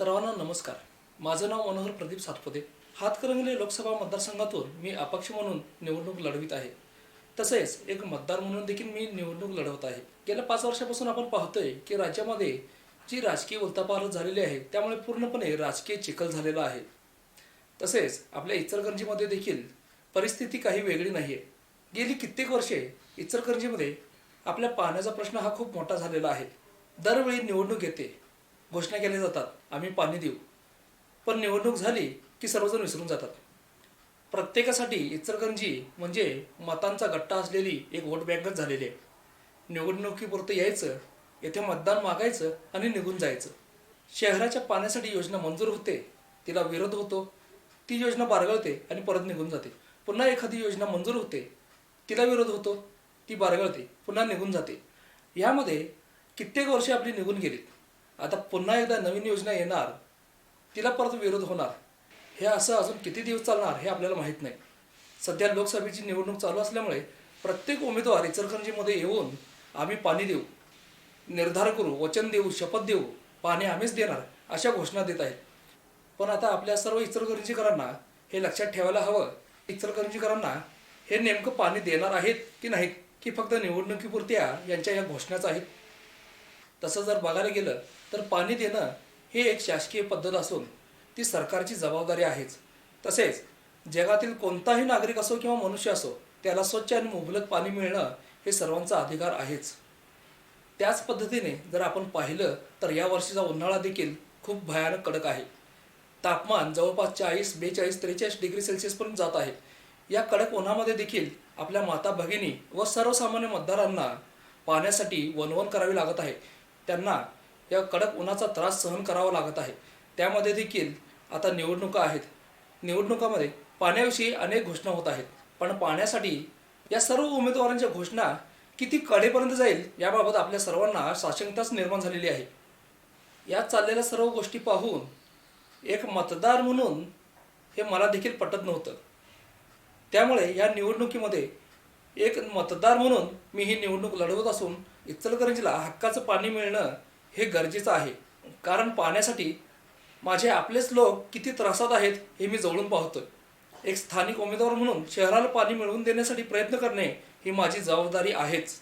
सर्वांना नमस्कार. माझं नाव मनोहर प्रदीप सातपुते. हातकरंगले लोकसभा मतदारसंघातून मी अपक्ष म्हणून निवडणूक लढवित आहे. तसेच एक मतदार म्हणून देखील मी निवडणूक लढवत आहे. गेल्या पाच वर्षापासून आपण पाहतोय की राज्यामध्ये जी राजकीय उलथापालथ झालेली आहे त्यामुळे पूर्णपणे राजकीय चिखल झालेला आहे. तसेच आपल्या इचलकरंजीमध्ये देखील परिस्थिती काही वेगळी नाही आहे गेली कित्येक वर्षे इचलकरंजीमध्ये आपल्या पाण्याचा प्रश्न हा खूप मोठा झालेला आहे. दरवेळी निवडणूक येते. घोषणा केल्या जातात. आम्ही पाणी देऊ. पण निवडणूक झाली की सर्वजण विसरून जातात. प्रत्येकासाठी इचलकरंजी म्हणजे मतांचा गट्टा असलेली एक वोट बँकच झालेली आहे. निवडणुकीपुरतं यायचं येथे मतदान मागायचं आणि निघून जायचं. शहराच्या पाण्यासाठी योजना मंजूर होते तिला विरोध होतो. ती योजना बारगळते आणि परत निघून जाते. पुन्हा एखादी योजना मंजूर होते तिला विरोध होतो ती बारगळते पुन्हा निघून जाते. यामध्ये कित्येक वर्षे आपली निघून गेलीत आता पुन्हा एकदा नवीन योजना येणार तिला परत विरोध होणार. हे असं अजून किती दिवस चालणार हे आपल्याला माहीत नाही. सध्या लोकसभेची निवडणूक चालू असल्यामुळे प्रत्येक उमेदवार इचलकरंजीमध्ये येऊन आम्ही पाणी देऊ निर्धार करू वचन देऊ शपथ देऊ पाणी आम्हीच देणार अशा घोषणा देत आहेत. पण आता आपल्या सर्व इचलकरंजीकरांना हे लक्षात ठेवायला हवं इचलकरंजीकरांना हे नेमकं पाणी देणार आहेत की नाहीत की फक्त निवडणुकीपुरत्या यांच्या या घोषणाच आहेत? तसं जर बघायला गेलं तर पाणी देणं हे एक शासकीय पद्धत असून ती सरकारची जबाबदारी आहेच. तसेच जगातील कोणताही नागरिक असो किंवा मनुष्य असो त्याला स्वच्छ आणि मुबलक पाणी मिळणं हे सर्वांचा अधिकार आहेच. त्याच पद्धतीने जर आपण पाहिलं तर या वर्षीचा उन्हाळा देखील खूप भयानक कडक आहे. तापमान जवळपास चाळीस बेचाळीस त्रेचाळीस डिग्री सेल्सिअसपर्यंत जात आहे. या कडक उन्हामध्ये देखील आपल्या माता भगिनी व सर्वसामान्य मतदारांना पाण्यासाठी वनवन करावी लागत आहे. त्यांना या कडक उन्हाचा त्रास सहन करावा लागत आहे. त्यामध्ये देखील आता निवडणुका आहेत. निवडणुकामध्ये पाण्याविषयी अनेक घोषणा होत आहेत. पण पाण्यासाठी या सर्व उमेदवारांच्या घोषणा किती कडेपर्यंत जाईल याबाबत आपल्या सर्वांना साशंकताच निर्माण झालेली आहे. यात चाललेल्या सर्व गोष्टी पाहून एक मतदार म्हणून हे मला देखील पटत नव्हतं. त्यामुळे या निवडणुकीमध्ये एक मतदार म्हणून मी ही निवडणूक लढवत असून इचलकरंजीला हक्काचं पाणी मिळणं हे गरजेचं आहे. कारण पाण्यासाठी माझे आपलेच लोक किती त्रासात आहेत हे मी जवळून पाहतोय. एक स्थानिक उमेदवार म्हणून शहराला पाणी मिळवून देण्यासाठी प्रयत्न करणे ही माझी जबाबदारी आहेच.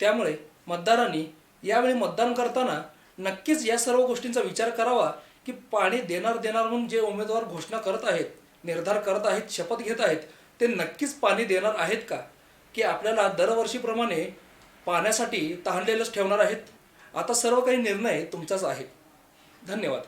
त्यामुळे मतदारांनी यावेळी मतदान करताना नक्कीच या सर्व गोष्टींचा विचार करावा की पाणी देणार देणार म्हणून जे उमेदवार घोषणा करत आहेत निर्धार करत आहेत शपथ घेत आहेत ते नक्कीच पाणी देणार आहेत का? की आपल्याला दरवर्षीप्रमाणे पाण्यासाठी तहानलेलंच ठेवणार आहेत. आता सर्व काही निर्णय तुमचाच आहे. धन्यवाद.